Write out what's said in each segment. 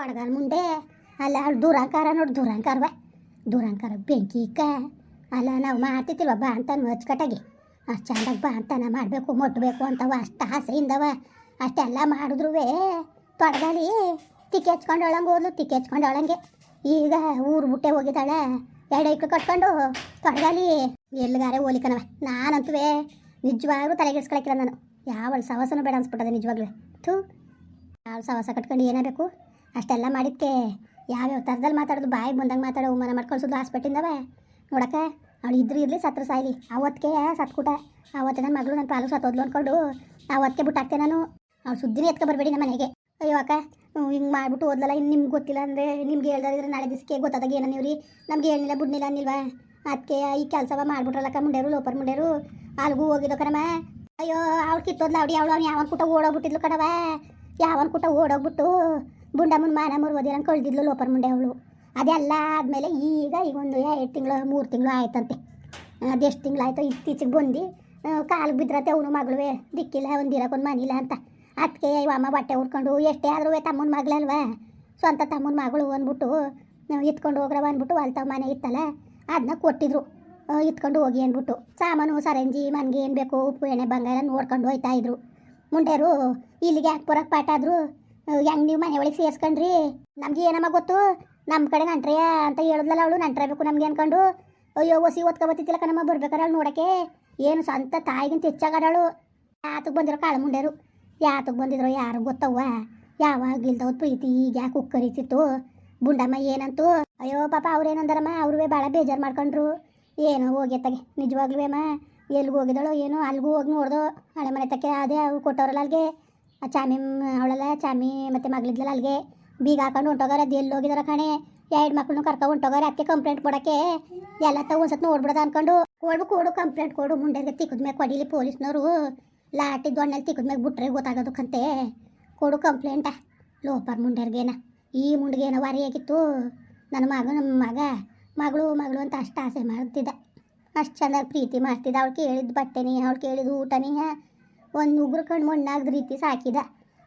ತೊಡಗಲ್ ಮುಂದೆ ಅಲ್ಲ ದುರಂಕಾರ ನೋಡಿ ದುರಂಕಾರವ ದುರಂಕಾರ ಬೆಂಕಿ ಇಕ್ಕ ಅಲ್ಲ, ನಾವು ಮಾಡ್ತಿತ್ತಿಲ್ವ ಬಾ ಅಂತ ಅಚ್ಚುಕಟ್ಟಾಗಿ. ಅಷ್ಟು ಚಂದಾಗಿ ಬಾ ಅಂತಾನ ಮಾಡಬೇಕು ಮುಟ್ಟಬೇಕು ಅಂತವ ಅಷ್ಟು ಆಸೆಯಿಂದವ ಅಷ್ಟೆಲ್ಲ ಮಾಡಿದ್ರು ಪಡ್ಗಾಲಿ ತಿಕ್ಕಿ ಹಚ್ಕೊಂಡು ಒಳಂಗೆ ಹೋದ್ಲು, ತಿಕ್ಕಿ ಹಚ್ಕೊಂಡು ಒಳಂಗೆ ಈಗ ಊರು ಬುಟ್ಟೆ ಹೋಗಿದ್ದಾಳೆ, ಎರಡು ಇಕ್ಕ ಕಟ್ಕೊಂಡು ತೊಡಗಾಲಿ ಎಲ್ಲಿಗಾರೆ ಹೋಲಿಕನವ. ನಾನಂತೂ ನಿಜವಾಗ್ಲೂ ತಲೆಗೆಡ್ಸ್ಕೊಳಕಿಲ್ಲ ನಾನು. ಯಾವ ಸವಸನೂ ಬೇಡ ಅನ್ಸ್ಬಿಟ್ಟದೆ ನಿಜವಾಗ್ಲೂ. ಥೂ, ಯಾವ ಸವಾಸ ಕಟ್ಕೊಂಡು ಏನೇ ಬೇಕು ಅಷ್ಟೆಲ್ಲ ಮಾಡಿದ್ಕೆ ಯಾವ್ಯಾವ ಥರದಲ್ಲಿ ಮಾತಾಡೋದು? ಬಾಯಿ ಬಂದಂಗೆ ಮಾತಾಡೋ ಮನೆ ಮಾಡ್ಕೊಳ್ಸೋದು ಹಾಸ್ಪಿಟ್ಲಿಂದವೆ? ನೋಡಕ್ಕ, ಅವಳು ಇದ್ರೂ ಇರಲಿ, ಸತ್ರ ಸಾಯ್ಲಿ. ಅವತ್ತಿಗೆ ಸತ್ಕುಟ. ಅವತ್ತೆ ನನ್ನ ಮಗಳು ನನ್ನ ಪಾಲು ಸತ್ತೋದ್ಲು ಅಂದ್ಕೊಂಡು ಅವತ್ತಿಗೆ ಬಿಟ್ಟಾಕ್ತೆ ನಾನು. ಅವ್ಳು ಸುದ್ದಿನ ಎತ್ಕೊ ಬರಬೇಡಿ ನಮ್ಮ ಮನೆಗೆ. ಅಯ್ಯೋ ಅಕ್ಕ ಹಿಂಗೆ ಮಾಡಿಬಿಟ್ಟು ಓದ್ಲಲ್ಲ ಇನ್ನು ನಿಮ್ಗೆ ಗೊತ್ತಿಲ್ಲ ಅಂದರೆ ನಿಮ್ಗೆ ಹೇಳ್ದಾರಿದ್ರೆ ನಾಳೆ ದಿವಸಕ್ಕೆ ಗೊತ್ತಾದಾಗ ಏನೋ ನೀವು ರೀ ನಮ್ಗೆ ಹೇಳಿಲ್ಲ ಬಿಡ್ನಿಲ್ಲ ಅನ್ನಿಲ್ವಾ? ಅದಕ್ಕೆ ಈ ಕೆಲಸವ ಮಾಡ್ಬಿಟ್ರಲ್ಲಕ್ಕ ಮುಂಡೇರು, ಲೋಪರ್ ಮುಂಡೇರು. ಅಲ್ಗೂ ಹೋಗಿದ್ದು ಕಣವ ಅಯ್ಯೋ, ಅವ್ಳು ಕಿತ್ತೋದ್ಲ ಅವಡಿ ಅವಳು ಅವ್ನು ಯಾವನ್ ಕೂಟ ಓಡೋಗ್ಬಿಟ್ಟಿದ್ಲು ಕಣವ ಯಾವನ್ ಕೂಟ ಓಡೋಗ್ಬಿಟ್ಟು ಬುಂಡಮ್ಮನ ಮಾನ ಮುರ್ವದಿ ಓದಿರಂಗೆ ಕಳ್ದಿದ್ಲು ಲೋಪರ್ ಮುಂಡೆ ಅವಳು. ಅದೆಲ್ಲ ಆದಮೇಲೆ ಈಗ ಈಗ ಒಂದು ಎರಡು ತಿಂಗಳು, ಮೂರು ತಿಂಗಳು ಆಯ್ತಂತೆ. ಅದೆಷ್ಟು ಆಯಿತು ಇತ್ತೀಚೆಗೆ ಬಂದು ಕಾಲು ಬಿದ್ರತೆ ಅವನು ಮಗಳು ದಿಕ್ಕಿಲ್ಲ ಒಂದು ಮನಿಲ್ಲ ಅಂತ. ಅದಕ್ಕೆ ಅಮ್ಮ ಬಟ್ಟೆ ಉಟ್ಕೊಂಡು, ಎಷ್ಟೇ ಆದರೂ ತಮ್ಮನ ಮಗಳಲ್ವಾ ಸ್ವಂತ ತಮ್ಮನ ಮಗಳು ಅಂದ್ಬಿಟ್ಟು ನಾವು ಇತ್ಕೊಂಡು ಹೋಗ್ರವ ಅಂದ್ಬಿಟ್ಟು ಅಲ್ತವ ಮನೆ ಇತ್ತಲ್ಲ ಅದನ್ನ ಕೊಟ್ಟಿದ್ರು. ಇತ್ಕೊಂಡು ಹೋಗಿ ಅಂದ್ಬಿಟ್ಟು. ಸಾಮಾನು, ಸರಂಜಿ, ಮನ್ಗೆ ಏನು ಬೇಕು ಉಪ್ಪು, ಎಣ್ಣೆ, ಬಂಗಾರ ನೋಡ್ಕೊಂಡು ಹೋಯ್ತಾ ಇದ್ರು. ಮುಂಡೇರು ಇಲ್ಲಿಗೆ ಯಾಕೆ ಬರೋಕ್ಕೆ ಪಾಠ ಆದ್ರು? ಹೆಂಗೆ ನೀವು ಮನೆ ಒಳಗೆ ಸೇರ್ಸ್ಕೊಂಡ್ರಿ? ನಮ್ಗೆ ಏನಮ್ಮ ಗೊತ್ತು? ನಮ್ಮ ಕಡೆ ನಂಟ್ರ್ಯಾ ಅಂತ ಹೇಳಿದ್ಲಲ್ಲ ಅವಳು ನಂಟ್ರಬೇಕು ನಮ್ಗೆ ಅನ್ಕೊಂಡು. ಅಯ್ಯೋ, ಒಸಿ ಓದ್ಕೊಬತ್ತಿತ್ತಿಲ್ಲ ಕಣಮ್ಮ, ಬರ್ಬೇಕಾರೆ ಅವಳು ನೋಡಕ್ಕೆ. ಏನು ಸ್ವಂತ ತಾಯಿಗಿಂತ ಹೆಚ್ಚಾಗಡಾಳು ಯಾತಕ್ಕೆ ಬಂದಿರೋ ಕಾಳು ಮುಂಡ್ಯಾರು ಯಾತಕ್ಕೆ ಬಂದಿದ್ರು ಯಾರು ಗೊತ್ತವ್ವ? ಯಾವಾಗ ಇಲ್ದವ್ ಪ್ರೀತಿ ಈಗ ಯಾಕೆ ಕುಕ್ಕರಿತಿತ್ತು ಬುಂಡಮ್ಮ ಏನಂತು? ಅಯ್ಯೋ, ಪಾಪ ಅವ್ರೇನಂದಾರಮ್ಮ? ಅವ್ರೂ ಭಾಳ ಬೇಜಾರು ಮಾಡ್ಕೊಂಡ್ರು. ಏನೋ ಹೋಗ್ಯತ್ತಾಗೆ ನಿಜವಾಗ್ಲೂ ಅಮ್ಮ ಎಲ್ಲಿಗೆ ಹೋಗಿದ್ದಾಳೋ ಏನೋ ಅಲ್ಲಿಗೂ ಹೋಗಿ ನೋಡ್ದೋ. ಹಳೆ ಮನೆ ತಕ್ಕೆ ಅದೇ ಅವ್ರು ಕೊಟ್ಟವ್ರಲ್ಲ ಅಲ್ಲಿಗೆ ಆ ಚಾಮಿ ಅವಳಲ್ಲ, ಚಾಮಿ ಮತ್ತು ಮಗಳಿದ್ಲಲ್ಲ ಅಲ್ಲಿಗೆ. ಬೀಗ ಹಾಕೊಂಡು ಹೊಂಟೋಗಾರೆ ಅದು ಎಲ್ಲಿ ಹೋಗಿದಾರ ಕಣೆ. ಎರಡು ಮಕ್ಕಳನ್ನು ಕರ್ಕೊಂಡು ಹೊಂಟೋಗಾರ ಅದಕ್ಕೆ ಕಂಪ್ಲೇಂಟ್ ಕೊಡೋಕ್ಕೆ. ಎಲ್ಲ ತ ಒಂದ್ಸತ್ ನೋಡ್ಬಿಡೋದ ಅನ್ಕೊಂಡು. ಕೊಡು ಕೊಡು ಕಂಪ್ಲೇಂಟ್ ಕೊಡು. ಮುಂಡೆಗೆ ತಿಕ್ಕದ ಮೇಲೆ ಕೊಡಿಲಿ ಪೊಲೀಸ್ನವರು. ಲಾಟಿ ದೊಣ್ಣಲ್ಲಿ ತಿಕ್ಕದ ಮೇಲೆ ಬಿಟ್ರೆ ಗೊತ್ತಾಗೋದಕ್ಕಂತೆ ಕೊಡು ಕಂಪ್ಲೇಂಟ ಲೋಪರ್ ಮುಂಡೆರ್ಗೇನ. ಈ ಮುಂಡ್ಗೇನ ವರಿಯಾಗಿತ್ತು ನನ್ನ ಮಗ, ನಮ್ಮ ಮಗ. ಮಗಳು ಮಗಳು ಅಂತ ಅಷ್ಟು ಆಸೆ ಮಾಡ್ತಿದ್ದ. ಅಷ್ಟು ಚೆನ್ನಾಗಿ ಪ್ರೀತಿ ಮಾಡ್ತಿದ್ದ. ಅವಳು ಕೇಳಿದ ಬಟ್ಟೆನೇ, ಅವಳು ಕೇಳಿದ ಊಟನಿ. ಒಂದು ಉಗ್ರು ಕಣ್ಣು ಮಣ್ಣಾಗದ ರೀತಿ ಸಾಕಿದ.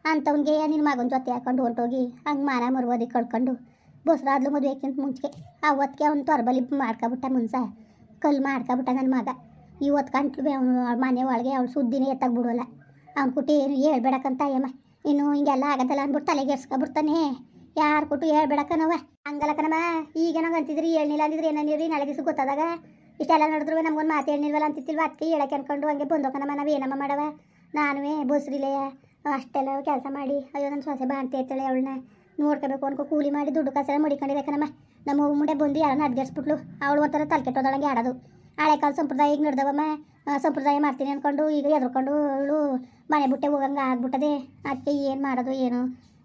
ಅಂಥವ್ನಿಗೆ ನಿನ್ನ ಮಗನ ಜೊತೆ ಹಾಕೊಂಡು ಹೊಂಟೋಗಿ? ಹಂಗೆ ಮಾನ ಮರುವದಿ ಕಳ್ಕೊಂಡು. ಬಸ್ರಾದ್ಲು ಮದುವೆಕ್ಕಿಂತ ಮುಂಚೆ ಅವತ್ತಿಗೆ ಅವ್ನು ತೊರಬಲಿ ಮಾಡ್ಕೊಬಿಟ್ಟ ಮುನ್ಸ. ಕಲ್ಲು ಮಾಡ್ಕೊಬಿಟ್ಟ ನನ್ನ ಮಗ. ಇವತ್ತು ಕಂಟ್ಲು ಅವನು ಮನೆ ಒಳಗೆ ಅವ್ನು ಸುದ್ದಿನೇ ಎತ್ತಾಗ ಬಿಡೋಲ್ಲ. ಅವ್ನು ಕುಟ್ಟಿ ಏನು ಹೇಳ್ಬೇಡಕ್ಕಂತ ಅಯ್ಯಮ್ಮ ಇನ್ನು ಹಿಂಗೆಲ್ಲ ಆಗದಲ್ಲ ಅಂದ್ಬಿಟ್ಟು ತಲೆಗೆಡ್ಸ್ಕೊಬಿಡ್ತಾನೆ ಯಾರು ಕೊಟ್ಟು ಹೇಳ್ಬೇಡಕ್ಕನವ ಹಂಗಲ್ಲ ಈಗ ನಂಗೆ ಅಂತಿದ್ರಿ ಹೇಳಿಲ್ಲ ಅಂದಿದ್ರೆ ಏನಂದಿರಿ ನಾಳೆ ದಿವಸ ಗೊತ್ತಾದಾಗ? ಇಷ್ಟೆಲ್ಲ ನಡೆದ್ರು ನಮ್ಗೊಂದು ಮಾತು ಹೇಳಿಲ್ವಲ್ಲ ಅಂತಿತ್ತಿಲ್ವ? ಅದಕ್ಕೆ ಹೇಳಕ್ಕೆ ಅನ್ಕೊಂಡು ಹಂಗೆ ಬಂದೋಕನಮ್ಮ ನಾವು ಏನಮ್ಮ ಮಾಡವ? ನಾನುವೇ ಬಸ್ರಿಲೇ ಅಷ್ಟೆಲ್ಲ ಕೆಲಸ ಮಾಡಿ, ಅಯ್ಯೋ ನನ್ನ ಸೊಸೆ ಬಾಣ್ತಿ ಇರ್ತಾಳೆ ಅವಳನ್ನ ನೋಡ್ಕೋಬೇಕು ಅನ್ಕೋ, ಕೂಲಿ ಮಾಡಿ ದುಡ್ಡು ಕಾಸೆಲ್ಲ ಮಡಿಕೊಂಡಿದೆ ನಮ್ಮ ಹೂ ಮುಂಡೆ ಬಂದು ಯಾರನ್ನ ಅಡ್ಗರ್ಸ್ಬಿಟ್ಲು ಅವಳು ಒಂಥರ ತಲೆ ಕೆಟ್ಟೋದಂಗೆ ಆಡೋದು. ಹಳೆ ಕಾಲ ಸಂಪ್ರದಾಯ ಈಗ ನಡೆದವಮ್ಮ ಸಂಪ್ರದಾಯ ಮಾಡ್ತೀನಿ ಅಂದ್ಕೊಂಡು ಈಗ ಎದ್ರುಕೊಂಡು ಅವಳು ಮನೆ ಬುಟ್ಟೆ ಹೋಗಂಗೆ ಆಗ್ಬಿಟ್ಟದೆ. ಅದಕ್ಕೆ ಏನು ಮಾಡೋದು ಏನು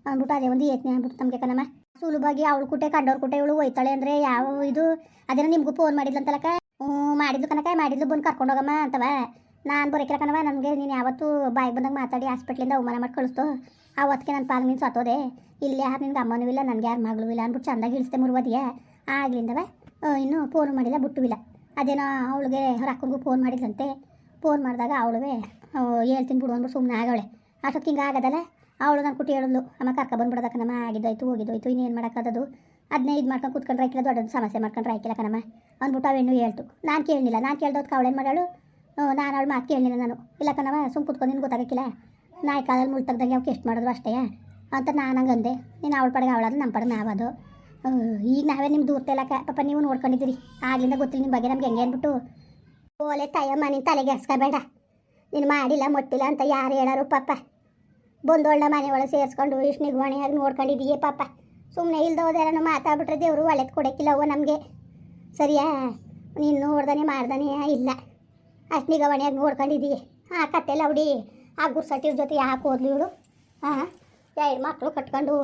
ಅಂದ್ಬಿಟ್ಟು ಅದೇ ಒಂದು ಯೋಚನೆ ಅಂದ್ಬಿಟ್ಟು ನಮಗೆ ಕಣಮ್ಮ. ಸುಲಭವಾಗಿ ಅವಳು ಕುಟ್ಟೆ ಕಂಡವ್ರ ಕುಟ್ಟೆ ಇವಳು ಹೋಯ್ತಾಳೆ ಅಂದರೆ ಯಾವ ಇದು? ಅದೇನೋ ನಿಮಗೂ ಫೋನ್ ಮಾಡಿದ್ಲಂತಲಕ್ಕ? ಹ್ಞೂ, ಮಾಡಿದ್ಲು ಕನಕ ಮಾಡಿದ್ಲು ಬಂದು ಕರ್ಕೊಂಡು ಹೋಗಮ್ಮ ಅಂತವ. ನಾನು ಬರೋಕಿಲ್ಲ ಕಣವ ನನಗೆ ನೀನು ಯಾವತ್ತೂ ಬಾಯಿ ಬಂದಾಗ ಮಾತಾಡಿ ಹಾಸ್ಪಿಟ್ಲಿಂದ ಅವಮಾನ ಮಾಡಿ ಕಳಿಸ್ತು. ಅವತ್ತಿಗೆ ನನ್ನ ಪಾಲು ನೀನು ಸತ್ತೋದೆ ಇಲ್ಲಿ ಯಾರು ನಿನ್ಗೆ ಅಮ್ಮನೂ ಇಲ್ಲ, ನನಗೆ ಯಾರು ಮಗಳು ಇಲ್ಲ ಅಂದ್ಬಿಟ್ಟು ಚಂದಾಗಿ ಇಳಿಸ್ದೆ ಮುರುವದಿಯೇ ಆಗ್ಲಿಂದವ ಇನ್ನೂ ಫೋನ್ ಮಾಡಿಲ್ಲ, ಬಿಟ್ಟು ಇಲ್ಲ. ಅದೇನೋ ಅವಳಿಗೆ ಅವ್ರ ಅಕ್ಕನಿಗೂ ಫೋನ್ ಮಾಡಿದ್ಲಂತೆ. ಫೋನ್ ಮಾಡಿದಾಗ ಅವಳುವೆ ಹೇಳ್ತೀನಿ ಬಿಡು ಅಂದ್ಬಿಟ್ಟು ಸುಮ್ಮನೆ ಆಗವಳೆ. ಅಷ್ಟೊತ್ತಿಗೆ ಹಿಂಗೆ ಆಗೋದಲ್ಲ ಅವಳು ನನ್ನ ಕುಟ್ಟಿ ಹೇಳಿದ್ಲು, ಅಮ್ಮ ಕರ್ಕ ಬಂದ್ಬಿಡೋದಕ್ಕ ನಮ್ಮ ಆಗಿದ್ದೋಯ್ತು, ಹೋಗಿದ್ದೋಯ್ತು, ಇನ್ನೇನು ಮಾಡೋಕ್ಕದು ಅದನ್ನೇ ಇದು ಮಾಡ್ಕೊಂಡು ಕೂತ್ಕೊಂಡ್ರೆ ಆಯ್ಕಿಲ್ಲ, ದೊಡ್ಡದು ಸಮಸ್ಯೆ ಮಾಡ್ಕೊಂಡ್ರೆ ಆಯ್ಕಿಲ್ಲ ಕಣಮ್ಮ, ಅಂದ್ಬಿಟ್ಟು ಅವೆಣ್ಣು ಹೇಳ್ತು. ನಾನು ಕೇಳಲಿಲ್ಲ ನಾನು ಕೇಳ್ದೋದಕ್ಕೆ ಅವಳೇನು ಮಾಡಾಳು ನಾನು ಅವಳು ಮಾತು ಕೇಳಲಿಲ್ಲ ನಾನು. ಇಲ್ಲ ಕಣವ ಸುಮ್ಮ ಕುತ್ಕೊಂಡು ನಿನ್ಗೆ ಗೊತ್ತಾಗಕ್ಕಿಲ್ಲ. ನಾಯಿ ಕಾಲಲ್ಲಿ ಮುಳ್ ತೆಗ್ದಂಗೆ ಅವ್ಕೆ ಎಷ್ಟು ಮಾಡಿದ್ರು ಅಷ್ಟೇ. ಅಂತ ನಾನು ಹಂಗೆ ಅಂದೆ. ನೀನು ಅವಳ ಪಡೆಗೆ ಅವಳದು ನಮ್ಮ ಪಡೆಗೆ ನಾವದು ಈಗ ನಾವೇ ನಿಮ್ಮ ದೂರ ತೆಲಕ ಪಾಪ ನೀವು ನೋಡ್ಕೊಂಡಿದ್ದೀರಿ. ಆಗ್ಲಿಂದ ಗೊತ್ತಿಲ್ಲ ನಿಮ್ಮ ಬಗ್ಗೆ ನಮ್ಗೆ ಹೆಂಗೆ ಅಂದ್ಬಿಟ್ಟು ಓಲೆ ತಾಯಮ್ಮ ನಿನ್ನ ತಲೆಗೆ ಹಸ್ಕೋಬೇಡ ನೀನು ಮಾಡಿಲ್ಲ, ಮೊಟ್ಟಿಲ್ಲ ಅಂತ ಯಾರು ಹೇಳಾರು ಪಾಪ. ಬಂದೋಳ್ನ ಮನೆ ಒಳಗೆ ಸೇರಿಸ್ಕೊಂಡು ಇಷ್ಟು ನಿಗ್ವಣೆಯಾಗಿ ನೋಡ್ಕೊಂಡಿದ್ದೀಯ ಪಾಪ. ಸುಮ್ಮನೆ ಇಲ್ದೋದೇನೋ ಮಾತಾಡ್ಬಿಟ್ರೆ ದೇವರು ಒಳ್ಳೇದು ಕೊಡೋಕ್ಕಿಲ್ಲ ಅವ್ವ ನಮಗೆ. ಸರಿಯಾ? ನೀನು ನೋಡ್ದಾನೆ ಮಾಡ್ದಾನೆ ಇಲ್ಲ. ಅಷ್ಟು ನಿಗವಣೆಯಾಗಿ ನೋಡ್ಕೊಂಡಿದ್ದೀವಿ ಆ ಕತ್ತೆಲ್ಲ ಅವಡಿ ಆ ಗುರ್ಸಟ್ಟಿ ಜೊತೆ ಯಾಕೆ ಓದ್ಲಿ ಇವಳು? ಹಾಂ ಎರಡು ಮಕ್ಕಳು ಕಟ್ಕೊಂಡು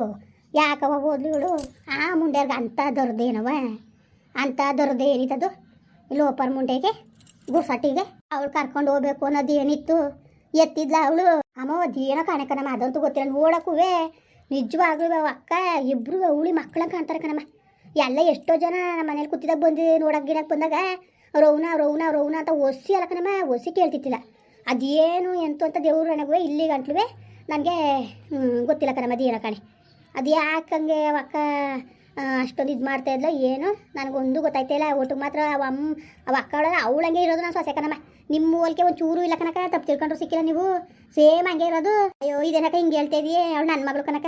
ಯಾಕವ ಓದ್ಲಿ ಇವಳು? ಆ ಮುಂಡ್ಯಾರ್ಗೆ ಅಂಥ ದೊರದೇನವ ಅಂಥ ದೊರದೇನಿತ್ತದು ಏನಿತ್ತದು? ಮುಂಡೆಗೆ, ಗುರ್ಸಟ್ಟಿಗೆ ಅವಳು ಕರ್ಕೊಂಡು ಹೋಗ್ಬೇಕು ಅನ್ನೋದು ಏನಿತ್ತು? ಎತ್ತಿದ್ಲ ಅವಳು? ಅಮ್ಮ ಅದೇನೋ ಕಾಣಕನಮ್ಮ ಅದಂತೂ ಗೊತ್ತಿಲ್ಲ. ನೋಡಕ್ಕೂವೆ ನಿಜವಾಗ್ಲೂ ಅಕ್ಕ ಇಬ್ಬರು ಅವಳಿ ಮಕ್ಕಳಂಗೆ ಕಾಣ್ತಾರೆ ಕಣಮ್ಮ. ಎಲ್ಲ ಎಷ್ಟೋ ಜನ ನಮ್ಮ ಮನೇಲಿ ಕೂತಿದಾಗ ಬಂದು ನೋಡಕ್ಕೆ ಗಿಡಕ್ಕೆ ಬಂದಾಗ ರೌನ ರೌನ ರೌನ ಅಂತ ಒಸಿ ಅಲ್ಲ ಕಣಮ್ಮ ಒಸಿ ಕೇಳ್ತಿತ್ತಿಲ್ಲ. ಅದೇನು ಎಂತು ಅಂತ ದೇವ್ರ ನನಗೆ ಇಲ್ಲಿ ಗಂಟ್ಲುವೆ ನನಗೆ ಗೊತ್ತಿಲ್ಲ ಕಣಮ್ಮ, ಅದೇನೋ ಕಾಣೆ. ಅದು ಯಾಕಂಗೆ ಅವಕ್ಕ ಅಷ್ಟೊಂದು ಇದು ಮಾಡ್ತಾ ಇದ್ಲ? ಏನು? ನನಗೊಂದು ಗೊತ್ತಾಯ್ತಿಲ್ಲ ಒಟ್ಟು ಮಾತ್ರ ಅವ ಅಮ್ಮ ಅವ ಅಕ್ಕ ಅವಳಂಗೆ ಇರೋದು ನಾನು ಸೊಸೆ ಕಣಮ್ಮ. ನಿಮ್ಮ ಹೋಲಿಕೆ ಒಂದು ಚೂರು ಇಲ್ಲ ಕನಕ ತಪ್ಪು ತಿಳ್ಕೊಂಡ್ರು ಸಿಕ್ಕಿಲ್ಲ ನೀವು. ಸೇಮ್ ಹಂಗೆ ಇರೋದು. ಅಯ್ಯೋ ಇದೇನಕ ಹಿಂಗೆ ಹೇಳ್ತಾ ಇದೀಯೇ? ಅವಳು ನನ್ನ ಮಗಳು ಕನಕ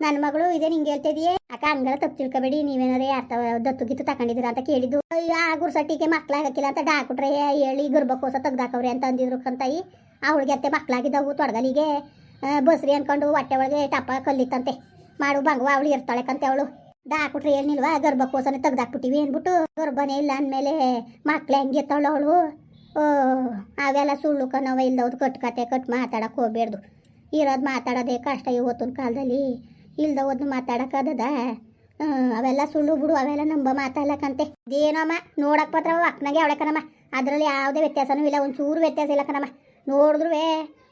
ನನ್ನ ಮಗಳು ಇದೇ ನಿಂಗೆ ಹೇಳ್ತಾ ಇದೀಯೇ? ಅಕ್ಕ, ಹಂಗೆಲ್ಲ ತಪ್ಪು ತಿಳ್ಕೊಬೇಡಿ ನೀವೇನಾರೇ ಅರ್ಥ ದತ್ತು ಗಿತ್ತು ತಗೊಂಡಿದ್ದೀರಾ ಅಂತ ಕೇಳಿದ್ದು. ಆ ಗುರ್ಸಟ್ಟಿಗೆ ಮಕ್ಳಾಗಕ್ಕಿಲ್ಲ ಅಂತ ಡಾಕ್ಟ್ರೆ ಹೇಳಿ ಗರ್ಭಕೋಸ ತೆಗ್ದಾಕವ್ರಿ ಅಂತ ಅಂದಿದ್ರು ಕಂತಾಯಿ. ಅವಳಿಗೆ ಅತ್ತೆ ಮಕ್ಳಾಗಿದ್ದವು, ತೊಡಗಲಿಗೆ ಬಸ್ರಿ ಅನ್ಕೊಂಡು ಹೊಟ್ಟೆ ಒಳಗೆ ಟಪ್ಪ ಕಲ್ಲಿತ್ತಂತೆ. ಮಾಡು, ಬಂಗವ, ಅವಳು ಇರ್ತಾಳೆ ಕಂತೆ ಅವಳು. ಡಾಕ್ಟ್ರು ಹೇಳಿಲ್ವಾ ಗರ್ಭಕೋಸನೇ ತೆಗ್ದಾಕ್ಬಿಟ್ಟಿವಿ ಅಂದ್ಬಿಟ್ಟು, ಗರ್ಭನೇ ಇಲ್ಲ ಅಂದಮೇಲೆ ಮಕ್ಳು ಹೆಂಗೆ ಇರ್ತಾವಳು ಅವಳು? ಓ, ಅವೆಲ್ಲ ಸುಳ್ಳು ಕನವ ಇಲ್ದವ್ದು, ಕಟ್ ಕತೆ, ಕಟ್ ಮಾತಾಡಕ್ಕೆ ಹೋಗ್ಬೇಡ್ದು. ಇರೋದು ಮಾತಾಡೋದೇ ಕಷ್ಟ ಇವತ್ತಿನ ಕಾಲದಲ್ಲಿ. ಇಲ್ದವದ್ದು ಮಾತಾಡಕಾದದ ಅವೆಲ್ಲ ಸುಳ್ಳು ಬಿಡು, ಅವೆಲ್ಲ ನಂಬ ಮಾತಾಡ್ಲಕ್ಕಂತೆ ಏನಮ್ಮ ನೋಡಕ್ ಮಾತ್ರ ಅಕ್ಕನಾಗೆ ಅವಳೆ ಕಣಮ್ಮ. ಅದರಲ್ಲಿ ಯಾವುದೇ ವ್ಯತ್ಯಾಸನೂ ಇಲ್ಲ, ಒಂಚೂರು ಚೂರು ವ್ಯತ್ಯಾಸ ಇಲ್ಲ ಕಣಮ್ಮ. ನೋಡಿದ್ರು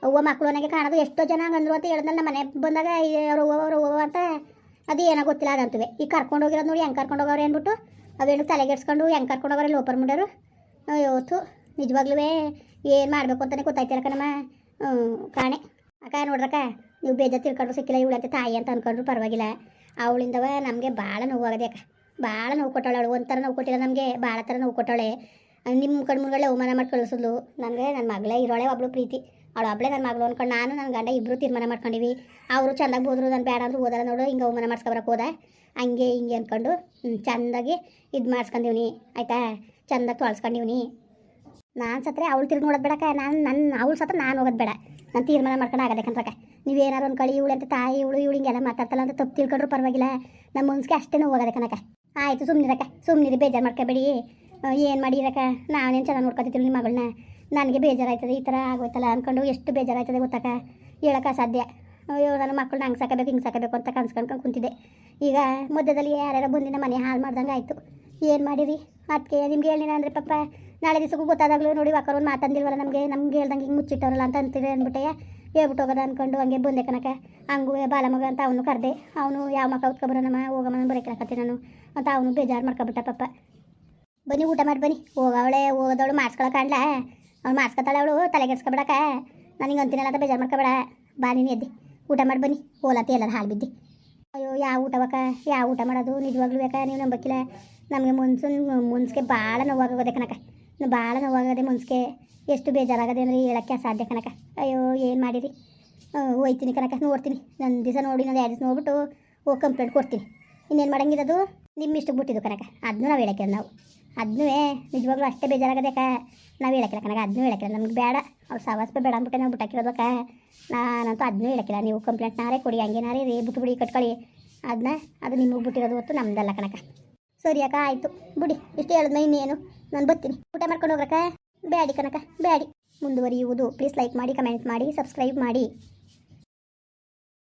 ಅವ್ವ ಮಕ್ಕಳು ನನಗೆ ಕಾಣೋದು ಎಷ್ಟೋ ಜನ ಅಂದ್ರು ಅಂತ ಹೇಳಿದ್ನಲ್ಲ ನಮ್ಮ ಮನೆ ಬಂದಾಗ ಅವ್ರು ಅವ್ವ ಅವ್ರು ಅಂತ ಅದು ಏನೋ ಗೊತ್ತಿಲ್ಲ ಅದಂತವೆ. ಈಗ ಕರ್ಕೊಂಡು ಹೋಗಿರೋದು ನೋಡಿ, ಹೆಂಗೆ ಕರ್ಕೊಂಡು ಹೋಗೋರು ಅಂದ್ಬಿಟ್ಟು ಅವೇನು ತಲೆಗೆಡ್ಸ್ಕೊಂಡು ಹೆಂಗೆ ಕರ್ಕೊಂಡು ಹೋಗೋರು ಲೋಪರ್ ಮುಂಡರು? ಇವತ್ತು ನಿಜವಾಗ್ಲೂ ಏನು ಮಾಡಬೇಕು ಅಂತಲೇ ಗೊತ್ತಾಯ್ತಿರ ಕಣಮ್ಮ. ಕಾಣೆ. ಅಕ್ಕ ನೋಡ್ರಕ್ಕ ನೀವು ಬೇಜ ತಿಳ್ಕೊಂಡ್ರು ಸಿಕ್ಕಿಲ್ಲ ಇವಳಂತೆ ತಾಯಿ ಅಂತ ಅನ್ಕೊಂಡ್ರು, ಪರವಾಗಿಲ್ಲ. ಅವಳಿಂದವ ನಮಗೆ ಭಾಳ ನೋವಾಗದೆ ಅಕ್ಕ. ಭಾಳ ನೋವು ಕೊಟ್ಟಾಳೆ ಅವಳು. ಒಂಥರ ನೋವು ಕೊಟ್ಟಿಲ್ಲ ನಮಗೆ, ಭಾಳ ಥರ ನೋವು ಕೊಟ್ಟಾಳೆ ನಿಮ್ಮ ಕಣ್ಮುಗಳೇ ಅವಮಾನ ಮಾಡಿ ಕಳಿಸಿದ್ಲು. ನನಗೆ ನನ್ನ ಮಗಳೇ ಇರೋಳೆ ಒಬ್ಳು ಪ್ರೀತಿ. ಅವಳು ಒಬ್ಬಳೇ ನನ್ನ ಮಗಳು ಅಂದ್ಕೊಂಡು ನಾನು ನನ್ನ ಗಂಡ ಇಬ್ಬರು ತೀರ್ಮಾನ ಮಾಡ್ಕೊಂಡಿವಿ. ಅವರು ಚೆಂದಾಗಿ ಹೋದ್ರು, ನಾನು ಬೇಡ ಅಂದ್ರೆ ಓದಲ್ಲ ನೋಡು, ಹಿಂಗೆ ಅವಮಾನ ಮಾಡ್ಸ್ಕೊಬರಕ್ಕೆ ಹೋದ. ಹಂಗೆ ಹಿಂಗೆ ಅಂದ್ಕೊಂಡು ಚೆಂದಾಗಿ ಇದು ಮಾಡಿಸ್ಕೊಂಡಿವ್ನಿ. ಆಯಿತಾ? ಚೆಂದಾಗಿ ತೊಳ್ಸ್ಕೊಂಡಿವ್ನಿ. ನಾನು ಸತ್ರೆ ಅವಳು ತಿರ್ಗಿ ನೋಡೋದು ಬೇಡಕ್ಕ ನಾನು ನನ್ನ ಅವಳು ಸತ್ರ ನಾನು ಹೋಗೋದು ಬೇಡ. ನಾನು ತೀರ್ಮಾನ ಮಾಡ್ಕೊಂಡು ಆಗಬೇಕಂತಕ್ಕ ನೀವೇನಾರು ಒಂದು ಕಳಿ, ಇವಳು ಅಂತ ತಾಯಿ, ಇವಳು ಇವಳು ಹಿಂಗೆಲ್ಲ ಮಾತಾಡ್ತಲ್ಲ ಅಂತ ತಪ್ಪು ತಿಳ್ಕೊಂಡ್ರು ಪರವಾಗಿಲ್ಲ. ನಮ್ಮ ಮನ್ಸಿಗೆ ಅಷ್ಟೇ ನೋವು ಆಯ್ತು ಕನಕ ಆಯಿತು ಸುಮ್ಮನಿರಕ್ಕ ಸುಮ್ಮನಿರಿ ಬೇಜಾರು ಮಾಡ್ಕೋಬೇಡಿ. ಏನು ಮಾಡಿರಕ್ಕ ನಾನೇನು ಚೆನ್ನಾಗಿ ನೋಡ್ಕೊತಿದ್ದೀವಿ ನಿಮ್ಮ ಮಗಳನ್ನ ನನಗೆ ಬೇಜಾರಾಯ್ತದೆ, ಈ ಥರ ಆಗೋಯ್ತಲ್ಲ ಅಂದ್ಕೊಂಡು ಎಷ್ಟು ಬೇಜಾರಾಯ್ತದೆ ಗೊತ್ತಾಕ ಹೇಳೋಕೆ ಸಾಧ್ಯ. ನನ್ನ ಮಕ್ಕಳನ್ನ ಹಂಗೆ ಸಾಕಬೇಕು, ಹಿಂಗೆ ಸಾಕಬೇಕು ಅಂತ ಕನ್ಸ್ಕೊಂಡ್ಕೊಂಡು ಕುಂತಿದ್ದೆ. ಈಗ ಮಧ್ಯದಲ್ಲಿ ಯಾರ್ಯಾರ ಬಂದಿನ ಮನೆ ಹಾಳು ಮಾಡ್ದಂಗೆ ಆಯಿತು. ಏನು ಮಾಡಿರಿ? ಅದಕ್ಕೆ ನಿಮ್ಗೆ ಹೇಳಿನ ಅಂದರೆ ಪಾಪ ನಾಳೆ ದಿವಸಕ್ಕೂ ಗೊತ್ತಾದಾಗಲೂ ನೋಡಿ ವಾಕರ್ ಒಂದು ಮಾತಂದಿಲ್ವಲ್ಲ ನಮಗೆ, ನಮ್ಗೆ ಹೇಳ್ದಂಗೆ ಹಿಂಗೆ ಮುಚ್ಚಿಟ್ಟವ್ರಲ್ಲ ಅಂತ ಅಂತೀವಿ ಅಂದ್ಬಿಟ್ಟೆ. ಹೇಳ್ಬಿಟ್ಟು ಹೋಗೋದ ಅಂದ್ಕೊಂಡು ಹಂಗೆ ಬಂದೆ ಕನಕ ಹಂಗೂ ಬಾಲ ಮಗ ಅಂತ ಅವನು ಕರೆದೆ. ಅವನು ಯಾವ ಮಕ್ಕ ಉತ್ಕೊಬರೋಣಮ್ಮ ಹೋಗಮ್ಮ, ನಾನು ಬರೋಕೆ ನಾನು ಅಂತ ಅವನು ಬೇಜಾರು ಮಾಡ್ಕೊಬಿಟ್ಟ ಪಾಪ. ಬನ್ನಿ ಊಟ ಮಾಡಿ, ಬನ್ನಿ. ಹೋಗವಳೆ, ಹೋಗೋದವಳು ಮಾಡ್ಸ್ಕೊಳ ಕಾಣ್ಲ? ಅವ್ಳು ಮಾಡ್ಸ್ಕೊತಾಳೆ ಅವಳು ತಲೆಗೆಡ್ಸ್ಕೊಬಿಡಕ ನನಗೆ ಅಂತೀನಲ್ಲ ಅಂತ ಬೇಜಾರು ಮಾಡ್ಕೊಬೇಡ. ಬಾ ನೀನು ಎದ್ದಿ. ಊಟ ಮಾಡಿ, ಬನ್ನಿ. ಹೋಲತ್ತಿ ಎಲ್ಲರೂ ಹಾಲು ಬಿದ್ದಿ. ಅಯ್ಯೋ, ಯಾವ ಊಟ ಬೇಕ ಯಾವ ಊಟ ಮಾಡೋದು? ನಿಜವಾಗ್ಲೂ ಬೇಕಾ ನೀವು ನಂಬಕ್ಕಿಲ್ಲ ನಮಗೆ ಮುನ್ಸು, ಮುನ್ಸ್ಗೆ ಭಾಳ ನೋವಾಗೋದೆ ಕನಕ ಭಾಳ ನೋವಾಗದೆ ಮನ್ಸಿಗೆ ಎಷ್ಟು ಬೇಜಾರಾಗದೆ ಅಂದರೆ ಹೇಳೋಕ್ಕೆ ಸಾಧ್ಯ ಕನಕ ಅಯ್ಯೋ, ಏನು ಮಾಡಿರಿ ಹೋಯ್ತೀನಿ ಕನಕ ನೋಡ್ತೀನಿ. ನನ್ನ ದಿವಸ ನೋಡಿ ನಾನು ಎರಡು ನೋಡ್ಬಿಟ್ಟು ಹೋಗಿ ಕಂಪ್ಲೇಂಟ್ ಕೊಡ್ತೀನಿ. ಇನ್ನೇನು ಮಾಡಂಗಿರೋದು ನಿಮ್ಮ ಇಷ್ಟಕ್ಕೆ ಬಿಟ್ಟಿದ್ದು ಕನಕ ಅದನ್ನೂ ನಾವು ಹೇಳಕ್ಕಿಲ್ಲ ನಾವು. ಅದನ್ನೂ ನಿಜವಾಗ್ಲೂ ಅಷ್ಟೇ ಬೇಜಾರಾಗದಕ್ಕೆ ನಾವು ಹೇಳಕ್ಕಿಲ್ಲ ಕನಕ ಅದನ್ನೂ ಹೇಳಕ್ಕಿಲ್ಲ ನಮ್ಗೆ ಬೇಡ. ಅವ್ರು ಸವಾಸ ಬೇಡ ಅಂದ್ಬಿಟ್ಟೆ ನಾವು ಬಿಟ್ಟಾಕಿರೋದಕ್ಕ ನಾನಂತೂ ಅದನ್ನೂ ಹೇಳಕ್ಕಿಲ್ಲ ನೀವು ಕಂಪ್ಲೇಂಟ್ ನಾರೇ ಕೊಡಿ ಹಂಗೆ ನಾರೇ ರೀ ಬಿಟ್ಟು ಬಿಡಿ ಕಟ್ಕೊಳ್ಳಿ. ಅದನ್ನ ಅದು ನಿಮಗೆ ಬಿಟ್ಟಿರೋದು ಹೊತ್ತು ನಮ್ದಲ್ಲ ಕನಕ ಸರಿ ಅಕ್ಕ, ಆಯಿತು. ಬಿಡಿ, ಇಷ್ಟು ಹೇಳಿದ್ನ ಇನ್ನೇನು? ನಾನು ಬರ್ತೀನಿ. ಊಟ ಮಾಡ್ಕೊಂಡು ಹೋಗ್ರಕ್ಕ? ಬ್ಯಾಡಿ ಕನಕ ಬ್ಯಾಡಿ. ಮುಂದುವರಿಯುವುದು. ಪ್ಲೀಸ್ ಲೈಕ್ ಮಾಡಿ ಕಮೆಂಟ್ ಮಾಡಿ ಸಬ್ಸ್ಕ್ರೈಬ್ ಮಾಡಿ.